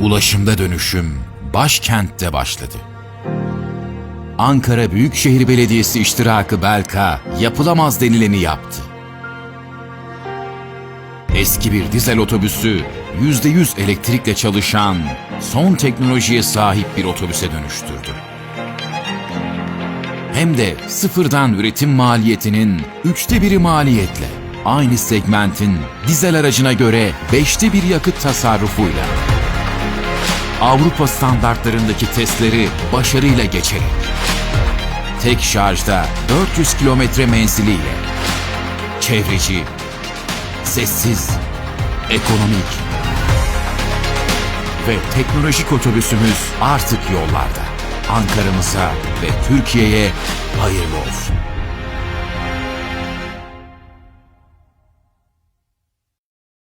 Ulaşımda dönüşüm başkentte başladı. Ankara Büyükşehir Belediyesi iştirakı Belka yapılamaz denileni yaptı. Eski bir dizel otobüsü %100 elektrikle çalışan, son teknolojiye sahip bir otobüse dönüştürdü. Hem de sıfırdan üretim maliyetinin üçte biri maliyetle. Aynı segmentin dizel aracına göre beşte bir yakıt tasarrufuyla. Avrupa standartlarındaki testleri başarıyla geçerek. Tek şarjda 400 kilometre menziliyle. Çevreci, sessiz, ekonomik ve teknolojik otobüsümüz artık yollarda. Ankara'mıza ve Türkiye'ye hayırlı olsun.